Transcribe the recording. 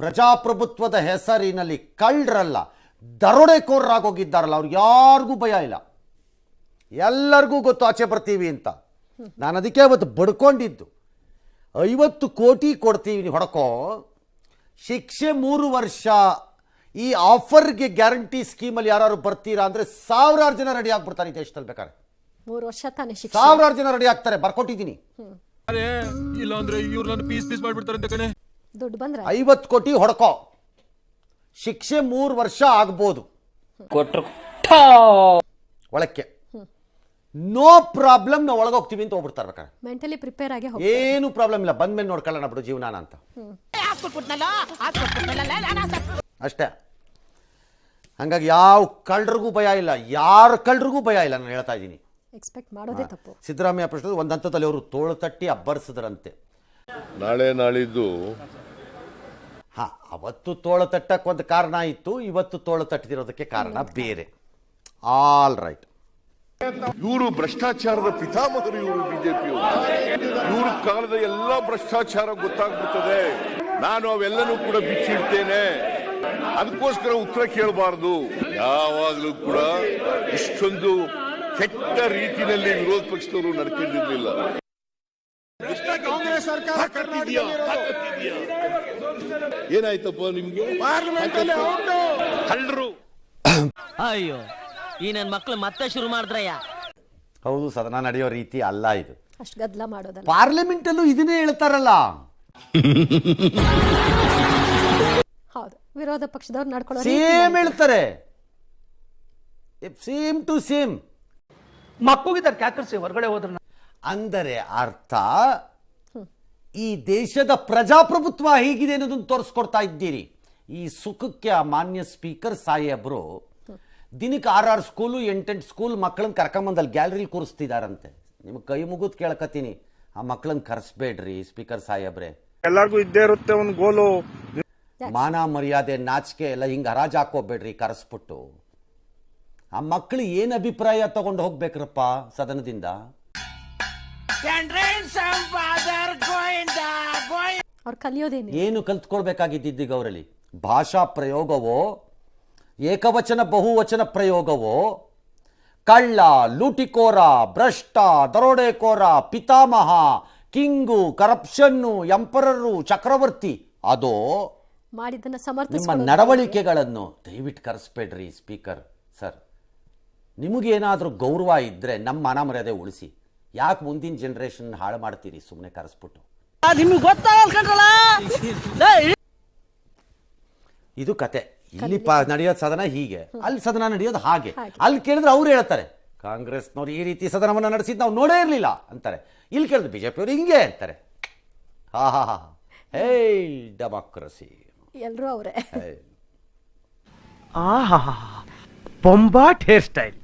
ಪ್ರಜಾಪ್ರಭುತ್ವದ ಹೆಸರಿನಲ್ಲಿ ಕಳ್ಳರಲ್ಲ ದರೋಡೆಕೋರರಾಗೋಗಿದ್ದಾರಲ್ಲ ಅವ್ರು ಯಾರಿಗೂ ಭಯ ಇಲ್ಲ. ಎಲ್ಲರಿಗೂ ಗೊತ್ತು ಆಚೆ ಬರ್ತೀವಿ ಅಂತ. ನಾನು ಅದಕ್ಕೆ ಅವತ್ತು ಬಡ್ಕೊಂಡಿದ್ದು. ಐವತ್ತು ಕೋಟಿ ಕೊಡ್ತೀವಿ ಹೊಡಕೋ. ಶಿಕ್ಷೆ ಮೂರು ವರ್ಷ ಈ ಆಫರ್ಗೆ ಗ್ಯಾರಂಟಿ ಸ್ಕೀಮಲ್ಲಿ ಯಾರು ಬರ್ತೀರಾ ಅಂದರೆ ಸಾವಿರಾರು ಜನ ರೆಡಿ ಆಗ್ಬಿಡ್ತಾರೆ ಈ ದೇಶದಲ್ಲಿ ಬೇಕಾದ್ರೆ. ಮೂರು ವರ್ಷ ತಾನೇ ಶಿಕ್ಷೆ. ಸಾವಿರಾರು ಜನ ರೆಡಿ ಆಗ್ತಾರೆ ಬರ್ಕೊಟ್ಟಿದ್ದೀನಿ. ಅರೆ ಇಲ್ಲ ಅಂದ್ರೆ ಇವ್ರು ನನ್ನ ಪೀಸ್ ಪೀಸ್ ಮಾಡ್ಬಿಡ್ತಾರೆ ಅಂತ ಕಣೆ. ದುಡ್ಡು ಬಂದ್ರೆ ಐವತ್ತು ಕೋಟಿ ಹೊಡ್ಕೋ. ಶಿಕ್ಷೆ ಮೂರು ವರ್ಷ ಆಗ್ಬೋದು. ಒಳಕ್ಕೆ. ನೋ ಪ್ರಾಬ್ಲಮ್ ನಾವು ಒಳಗೋಗ್ತೀವಿ ಅಂತ ಹೋಗ್ಬಿಡ್ತಾರೆ ಬೇಕಾದ್ರೆ. ಮೆಂಟಲಿ ಪ್ರಿಪೇರ್ ಆಗಿ ಹೋಗಿ ಏನು ಪ್ರಾಬ್ಲಮ್ ಇಲ್ಲ. ಬಂದ್ಮೇಲೆ ನೋಡ್ಕೊಳ್ಳೋಣ ಬಿಡು ಜೀವನಾನ ಅಂತ. ಅಷ್ಟೇ. ಹಂಗಾಗಿ ಯಾವ ಕಳ್ಳರಿಗೂ ಭಯ ಇಲ್ಲ. ಯಾರ ಕಳ್ಳರಿಗೂ ಭಯ ಇಲ್ಲ ನಾನು ಹೇಳ್ತಾ ಇದ್ದೀನಿ. ಎಕ್ಸ್ಪೆಕ್ಟ್ ಮಾಡೋದೇ ತಪ್ಪು. ಸಿದ್ದರಾಮಯ್ಯ ಪ್ರಶ್ನೆ ಒಂದು ಹಂತದಲ್ಲಿ ಅವರು ತೋಳು ತಟ್ಟಿ ಅಬ್ಬರಿಸಿದ್ರಂತೆ. ನಾಳೆ ನಾಳಿದ್ದು ಹಾ ಅವತ್ತು ತೋಳ ತಟ್ಟಕ್ಕೆ ಒಂದು ಕಾರಣ ಇತ್ತು ಇವತ್ತು ತೋಳ ತಟ್ಟದಿರೋದಕ್ಕೆ ಕಾರಣ ಬೇರೆ. ಆಲ್ ರೈಟ್ ಇವರು ಭ್ರಷ್ಟಾಚಾರದ ಪಿತಾಮಹರು ಇವರು ಬಿಜೆಪಿ ಇವ್ರ ಕಾಲದ ಎಲ್ಲ ಭ್ರಷ್ಟಾಚಾರ ಗೊತ್ತಾಗ್ಬಿಡ್ತದೆ. ನಾನು ಅವೆಲ್ಲನೂ ಕೂಡ ಬಿಚ್ಚಿಡ್ತೇನೆ. ಅದಕ್ಕೋಸ್ಕರ ಉತ್ತರ ಕೇಳಬಾರದು. ಯಾವಾಗಲೂ ಕೂಡ ಇಷ್ಟೊಂದು ಕೆಟ್ಟ ರೀತಿಯಲ್ಲಿ ವಿರೋಧ ಪಕ್ಷದವರು ನಡ್ಕೊಂಡಿರ್ಲಿಲ್ಲ. ಕಾಂಗ್ರೆಸ್ ತಾಕತ್ತಿದ್ಯಾ? ಏನಾಯ್ತಪ್ಪ ನಿಮ್ಗೆ? ಕಳ್ಳರು ಅಯ್ಯೋ ಈ ನನ್ ಮಕ್ಳು ಮತ್ತೆ ಶುರು ಮಾಡಿದ್ರಯ್ಯ. ಹೌದು ಸದನ ನಡೆಯೋ ರೀತಿ ಅಲ್ಲ ಇದು. ಅಷ್ಟು ಗದ್ದಲ ಮಾಡೋದಲ್ಲ. ಪಾರ್ಲಿಮೆಂಟಲ್ಲೂ ಇದನ್ನೇ ಹೇಳ್ತಾರಲ್ಲ. ಹೌದು ವಿರೋಧ ಪಕ್ಷದವ್ರು ನಡ್ಕೊಳ್ಳೋ ಸೇಮ್ ಹೇಳ್ತಾರೆ. ಸೇಮ್ ಟು ಸೇಮ್ ಮಕ್ಕಳಿದ್ದಾರೆ ಕ್ಯಾಕರ್ಸಿ ಹೊರಗಡೆ ಹೋದ್ರ ಅಂದರೆ ಅರ್ಥ ಈ ದೇಶದ ಪ್ರಜಾಪ್ರಭುತ್ವ ಹೇಗಿದೆ ಅನ್ನೋದನ್ನು ತೋರಿಸ್ಕೊಡ್ತಾ ಇದ್ದೀರಿ. ಈ ಸುಖಕ್ಕೆ ಆ ಮಾನ್ಯ ಸ್ಪೀಕರ್ ಸಾಹೇಬ್ರು ದಿನಕ್ಕೆ ಆರ್ ಸ್ಕೂಲು ಎಂಟೆಂಟು ಸ್ಕೂಲ್ ಮಕ್ಕಳನ್ನ ಕರ್ಕೊಂಬಂದಲ್ಲಿ ಗ್ಯಾಲರಿಲಿ ಕೂರಿಸ್ತಿದಾರಂತೆ. ನಿಮ್ಗೆ ಕೈ ಮುಗಿದು ಕೇಳಕತ್ತೀನಿ. ಆ ಮಕ್ಕಳನ್ನ ಕರೆಸ್ಬೇಡ್ರಿ ಸ್ಪೀಕರ್ ಸಾಹೇಬ್ರೆ. ಎಲ್ಲರಿಗೂ ಇದ್ದೇ ಇರುತ್ತೆ ಒಂದು ಗೋಲು ಮಾನ ಮರ್ಯಾದೆ ನಾಚಿಕೆ ಎಲ್ಲ ಹಿಂಗೆ ಹರಾಜು ಹಾಕೋಬೇಡ್ರಿ ಕರೆಸ್ಬಿಟ್ಟು. ಆ ಮಕ್ಕಳು ಏನು ಅಭಿಪ್ರಾಯ ತಗೊಂಡು ಹೋಗ್ಬೇಕ್ರಪ್ಪ ಸದನದಿಂದ? ಅವ್ರು ಕಲಿಯೋದೇನು ಏನು ಕಲ್ತ್ಕೊಳ್ಬೇಕಾಗಿದ್ದಿದ್ದೀಗ ಅವರಲ್ಲಿ? ಭಾಷಾ ಪ್ರಯೋಗವೋ ಏಕವಚನ ಬಹುವಚನ ಪ್ರಯೋಗವೋ ಕಳ್ಳ ಲೂಟಿಕೋರ ಭ್ರಷ್ಟ ದರೋಡೆಕೋರ ಪಿತಾಮಹ ಕಿಂಗು ಕರಪ್ಷನ್ನು ಎಂಪರರು ಚಕ್ರವರ್ತಿ ಅದೋ ಮಾಡಿದ್ದನ್ನ ನಿಮ್ಮ ಸಮರ್ಥಿಸ್ಕೊಳ್ಳೋದು. ನಡವಳಿಕೆಗಳನ್ನು ದಯವಿಟ್ಟು ಕರೆಸ್ಬೇಡ್ರಿ ಸ್ಪೀಕರ್ ಸರ್. ನಿಮಗೇನಾದರೂ ಗೌರವ ಇದ್ದರೆ ನಮ್ಮ ಮನ ಮರ್ಯಾದೆ ಉಳಿಸಿ. ಯಾಕೆ ಮುಂದಿನ ಜನ್ರೇಷನ್ ಹಾಳು ಮಾಡ್ತೀರಿ? ಸುಮ್ಮನೆ ಕರೆಸ್ಬಿಟ್ಟು. ನಿಮ್ಗೆ ಗೊತ್ತಾಗಲ್ಲ ಇದು ಕತೆ. ಇಲ್ಲಿ ನಡೆಯೋದ್ ಸದನ ಹೀಗೆ. ಅಲ್ಲಿ ಸದನ ನಡೆಯೋದು ಹಾಗೆ. ಅಲ್ಲಿ ಕೇಳಿದ್ರೆ ಅವ್ರು ಹೇಳ್ತಾರೆ ಕಾಂಗ್ರೆಸ್ನವ್ರು ಈ ರೀತಿ ಸದನವನ್ನು ನಡೆಸಿದ್ ನಾವು ನೋಡೇ ಇರಲಿಲ್ಲ ಅಂತಾರೆ. ಇಲ್ಲಿ ಕೇಳಿದ್ರೆ ಬಿಜೆಪಿಯವರು ಹಿಂಗೆ ಅಂತಾರೆ. ಹಾ ಹಾ ಹಾ. Hey democracy. ಎಲ್ರೂ ಅವರೇ. ಆಹಾ ಬೊಂಬಾಟ್ ಹೇರ್ ಸ್ಟೈಲ್.